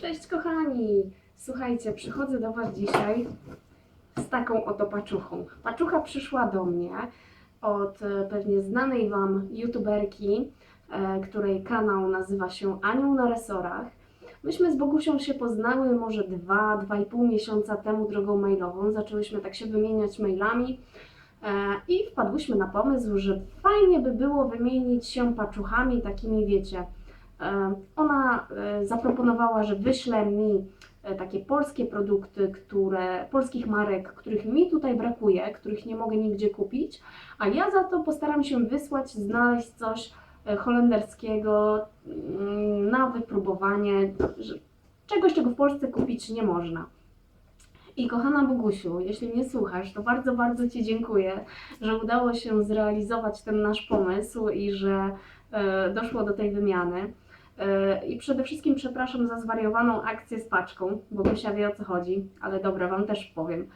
Cześć kochani! Słuchajcie, przychodzę do Was dzisiaj z taką oto paczuchą. Paczucha przyszła do mnie od e, pewnie znanej Wam youtuberki, e, której kanał nazywa się Anioł na resorach. Myśmy z Bogusią się poznały może dwa, dwa i pół miesiąca temu drogą mailową. Zaczęłyśmy tak się wymieniać mailami e, i wpadłyśmy na pomysł, że fajnie by było wymienić się paczuchami takimi, wiecie, Ona e, zaproponowała, że wyśle mi e, takie polskie produkty, które, polskich marek, których mi tutaj brakuje, których nie mogę nigdzie kupić, a ja za to postaram się wysłać, znaleźć coś e, holenderskiego mm, na wypróbowanie, czegoś, czego w Polsce kupić nie można. I kochana Bogusiu, jeśli mnie słuchasz, to bardzo, bardzo Ci dziękuję, że udało się zrealizować ten nasz pomysł i że e, doszło do tej wymiany. I przede wszystkim przepraszam za zwariowaną akcję z paczką, bo Gosia wie o co chodzi, ale dobra, Wam też powiem.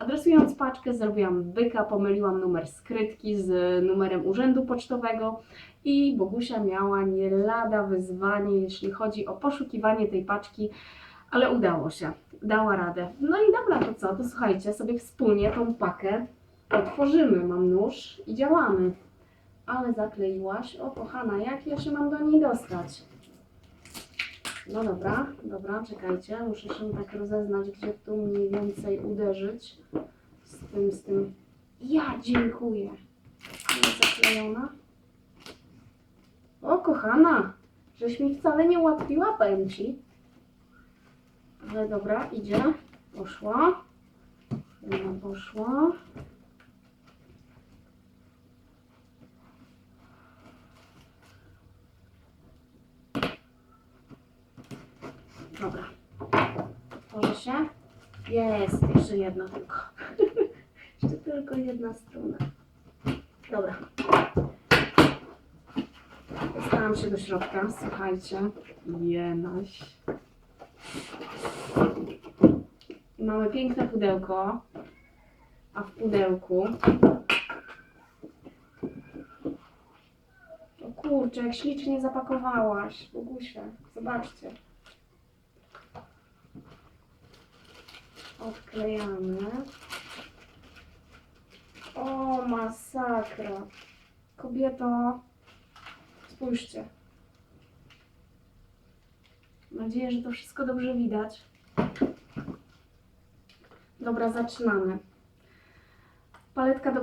Adresując paczkę, zrobiłam byka, pomyliłam numer skrytki z numerem urzędu pocztowego i Bogusia miała nie lada wyzwanie, jeśli chodzi o poszukiwanie tej paczki, ale udało się, dała radę. No i dobra, to co, to słuchajcie, sobie wspólnie tą pakę otworzymy. Mam nóż i działamy. Ale zakleiłaś. O kochana, jak ja się mam do niej dostać? No dobra, dobra, czekajcie. Muszę się tak rozeznać, gdzie tu mniej więcej uderzyć. Z tym, z tym. Ja dziękuję. Zaklejona. O kochana, żeś mi wcale nie ułatwiła, powiem ci. Ale dobra, idzie. Poszła. Jedna poszła. Dobra. Otworzy się. Jest, jeszcze jedna tylko. jeszcze tylko jedna struna. Dobra. Dostałam się do środka, słuchajcie. Jenaś. I mamy piękne pudełko. A w pudełku... O kurczę, jak ślicznie zapakowałaś, Bogusia. Zobaczcie. Odklejamy. O, masakra. Kobieto, spójrzcie. Mam nadzieję, że to wszystko dobrze widać. Dobra, zaczynamy. Paletka do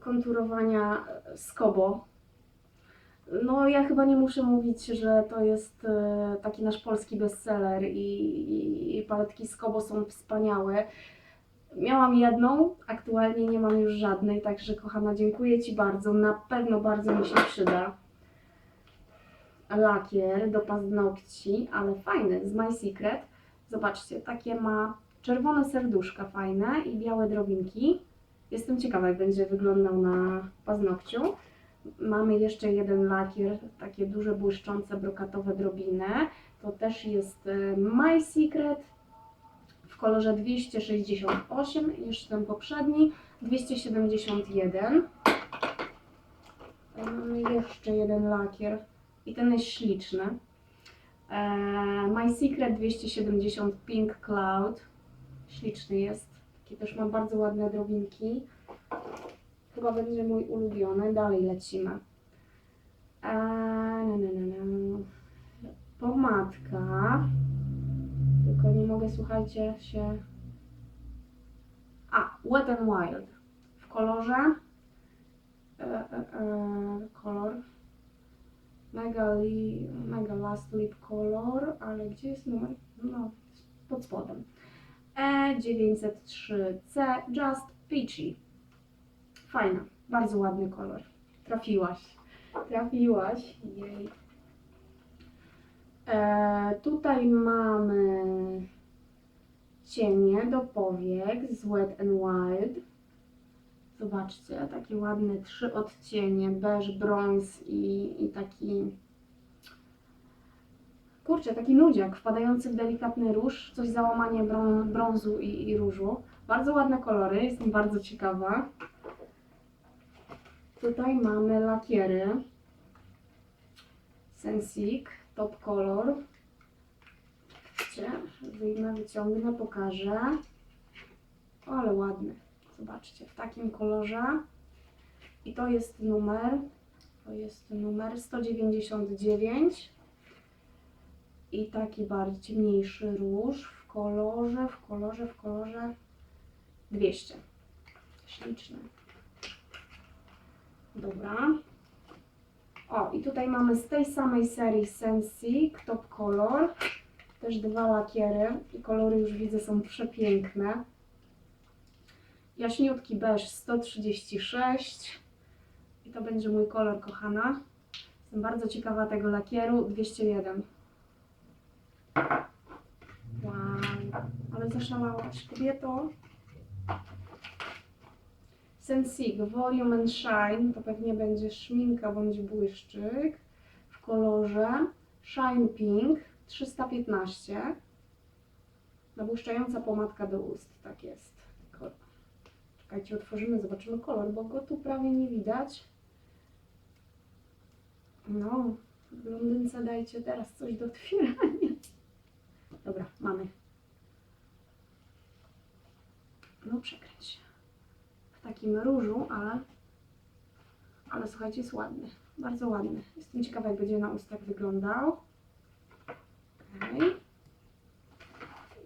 konturowania Skobo. No, ja chyba nie muszę mówić, że to jest e, taki nasz polski bestseller i, i, i paletki Skobo są wspaniałe. Miałam jedną, aktualnie nie mam już żadnej, także kochana, dziękuję Ci bardzo. Na pewno bardzo mi się przyda. Lakier do paznokci, ale fajny, z My Secret. Zobaczcie, takie ma czerwone serduszka fajne i białe drobinki. Jestem ciekawa, jak będzie wyglądał na paznokciu. Mamy jeszcze jeden lakier, takie duże, błyszczące, brokatowe drobiny. To też jest e, My Secret w kolorze 268, jeszcze ten poprzedni 271. E, Mamy jeszcze jeden lakier i ten jest śliczny. E, My Secret 270 Pink Cloud. Śliczny jest. Taki też ma bardzo ładne drobinki. Chyba będzie mój ulubiony. Dalej lecimy. Na, na, na, na. Pomadka. Tylko nie mogę, słuchajcie, się... A, Wet n Wild. W kolorze... E, e, e, kolor... Mega, li, mega Last Lip Color, ale gdzie jest numer? No, pod spodem. E E903C Just Peachy. Fajna, bardzo ładny kolor. Trafiłaś. Trafiłaś. Jej. E, tutaj mamy cienie do powiek z Wet n Wild. Zobaczcie, takie ładne trzy odcienie, beż, brąz i, i taki kurczę, taki nudziak wpadający w delikatny róż, coś załamanie brą, brązu i, i różu. Bardzo ładne kolory, jestem bardzo ciekawa. Tutaj mamy lakiery. Sensic, top color. wyjmę, wyciągnę, pokażę. O, ale ładny. Zobaczcie, w takim kolorze. I to jest numer, to jest numer 199. I taki bardziej ciemniejszy róż w kolorze, w kolorze, w kolorze 200. Śliczny. Dobra. O, i tutaj mamy z tej samej serii Sensi Top Color. Też dwa lakiery i kolory już widzę są przepiękne. Jaśniutki beż 136 i to będzie mój kolor kochana. Jestem bardzo ciekawa tego lakieru 201. Wow, ale zaszalałaś kobieto. Sensig Volume and Shine to pewnie będzie szminka bądź błyszczyk w kolorze Shine Pink 315. Nabłyszczająca pomadka do ust, tak jest. Czekajcie, otworzymy, zobaczymy kolor, bo go tu prawie nie widać. No, blondynce dajcie teraz coś do otwierania. Dobra, mamy. No. W takim różu, ale, ale słuchajcie, jest ładny. Bardzo ładny. Jestem ciekawa, jak będzie na ustach wyglądał. Okej.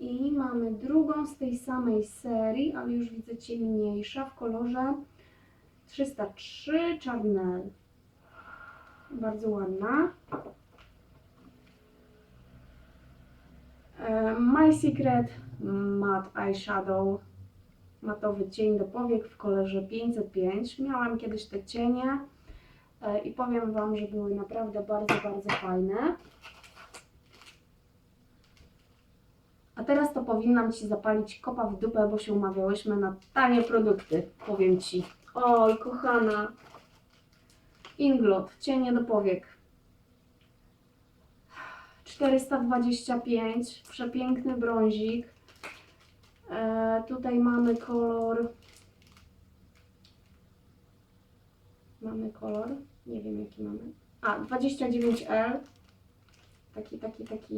I mamy drugą z tej samej serii, ale już widzę ciemniejsza w kolorze 303 Charnel. Bardzo ładna. E, My Secret Matte Eyeshadow. Matowy cień do powiek w kolorze 505. Miałam kiedyś te cienie e, i powiem Wam, że były naprawdę bardzo, bardzo fajne. A teraz to powinnam Ci zapalić kopa w dupę, bo się umawiałyśmy na tanie produkty, powiem Ci. Oj, kochana. Inglot, cienie do powiek. 425, przepiękny brązik. Tutaj mamy kolor. Mamy kolor, nie wiem jaki mamy. A, 29L. Taki, taki, taki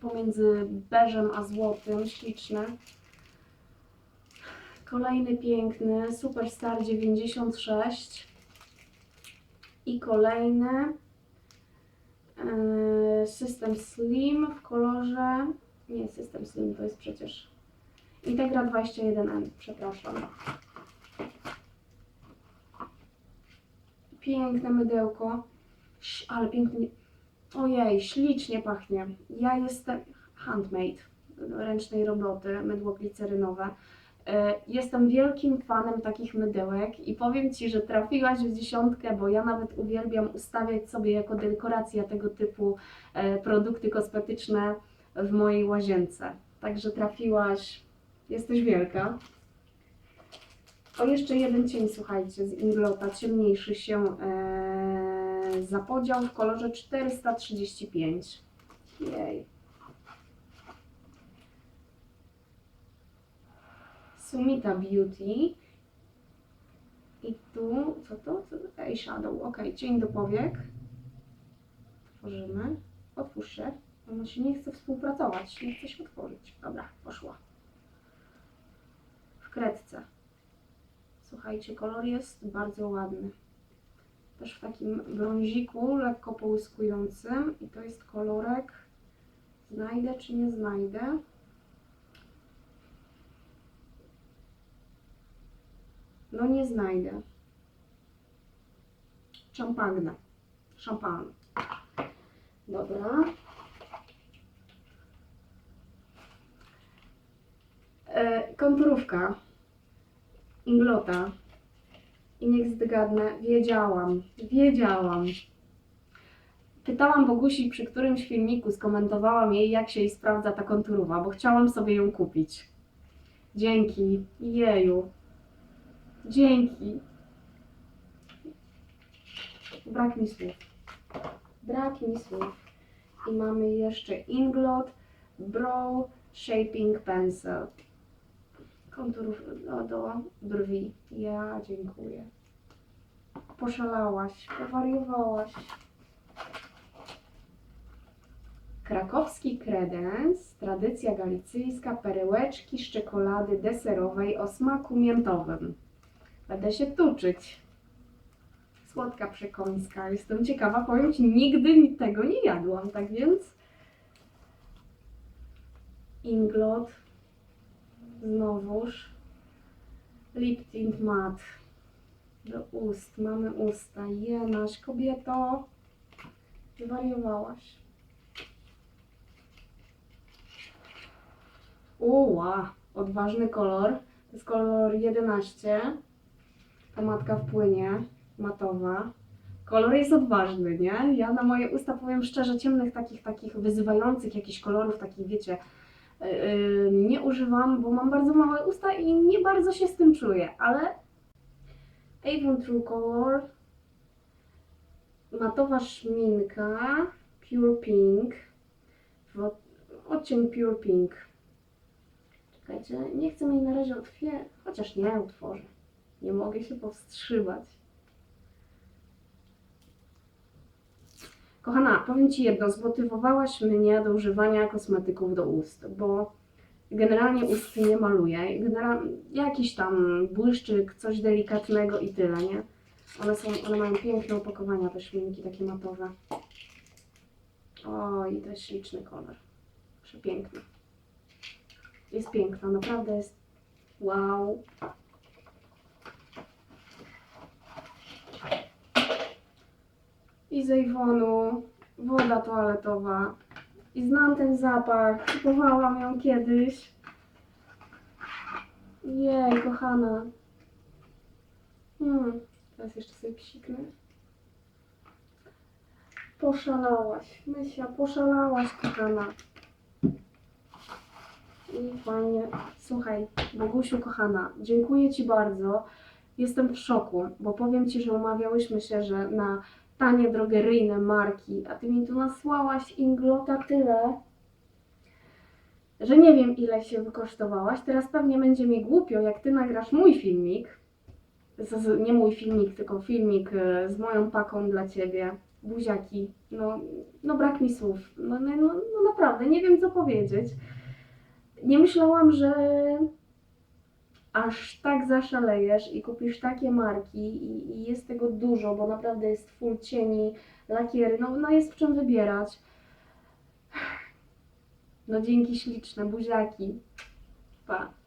pomiędzy beżem a złotym, śliczny. Kolejny piękny, Superstar 96. I kolejny e, System Slim w kolorze. Nie, System Slim to jest przecież Integra 21N, przepraszam. Piękne mydełko. Ale pięknie. Ojej, ślicznie pachnie. Ja jestem handmade ręcznej roboty, mydło glicerynowe. E, Jestem wielkim fanem takich mydełek i powiem Ci, że trafiłaś w dziesiątkę, bo ja nawet uwielbiam ustawiać sobie jako dekoracja tego typu e, produkty kosmetyczne w mojej łazience. Także trafiłaś, jesteś wielka. O, jeszcze jeden cień, słuchajcie, z Inglota, ciemniejszy się e, zapodział w kolorze 435. Jej. Sumita Beauty. I tu, co to? Co to? Eyeshadow. Ok, cień do powiek. Tworzymy. Otwórz się. Ona się nie chce współpracować, nie chce się otworzyć. Dobra, poszła. Kredce. Słuchajcie, kolor jest bardzo ładny. Też w takim brąziku, lekko połyskującym. I to jest kolorek. Znajdę czy nie znajdę? No nie znajdę. Szampagna. Szampan. Dobra. E, konturówka. Inglota. I niech zgadnę, wiedziałam, wiedziałam. Pytałam Bogusi, przy którymś filmiku skomentowałam jej, jak się jej sprawdza ta konturowa, bo chciałam sobie ją kupić. Dzięki. Jeju. Dzięki. Brak mi słów. Brak mi słów. I mamy jeszcze Inglot Brow Shaping Pencil. Konturów do, do brwi. Ja dziękuję. Poszalałaś, powariowałaś. Krakowski kredens, tradycja galicyjska, perełeczki z czekolady deserowej o smaku miętowym. Będę się tuczyć. Słodka przekąska. Jestem ciekawa, powiem Ci, nigdy tego nie jadłam, tak więc... Inglot. Znowuż. Lip tint mat. Do ust. Mamy usta. Jenaś, kobieto. Zwariowałaś. Uła, odważny kolor. To jest kolor 11. Pomadka w płynie, matowa. Kolor jest odważny, nie? Ja na moje usta powiem szczerze, ciemnych takich, takich wyzywających jakichś kolorów, takich wiecie, nie używam, bo mam bardzo małe usta i nie bardzo się z tym czuję, ale Avon True Color, matowa szminka, Pure Pink, odcień Pure Pink. Czekajcie, nie chcę jej na razie otwierać, chociaż nie otworzę. Nie mogę się powstrzymać. Kochana, powiem Ci jedno, zmotywowałaś mnie do używania kosmetyków do ust, bo generalnie ust nie maluję. Jakiś tam błyszczyk, coś delikatnego i tyle, nie? One, są, one mają piękne opakowania, te szminki takie matowe. O, i to jest śliczny kolor. Przepiękny. Jest piękna, naprawdę jest wow. I z Avonu woda toaletowa. I znam ten zapach. Kupowałam ją kiedyś. Jej, kochana. Hmm, teraz jeszcze sobie psiknę. Poszalałaś, Mysia, poszalałaś, kochana. I fajnie. Słuchaj, Bogusiu, kochana, dziękuję Ci bardzo. Jestem w szoku, bo powiem Ci, że umawiałyśmy się, że na tanie drogeryjne marki, a Ty mi tu nasłałaś inglota tyle, że nie wiem ile się wykosztowałaś. Teraz pewnie będzie mi głupio, jak Ty nagrasz mój filmik, z, nie mój filmik, tylko filmik e, z moją paką dla Ciebie, buziaki, no, no brak mi słów, no, no, no, no naprawdę, nie wiem co powiedzieć. Nie myślałam, że aż tak zaszalejesz i kupisz takie marki i, i jest tego dużo, bo naprawdę jest full cieni, lakiery, no, no jest w czym wybierać. No dzięki śliczne, buziaki. Pa.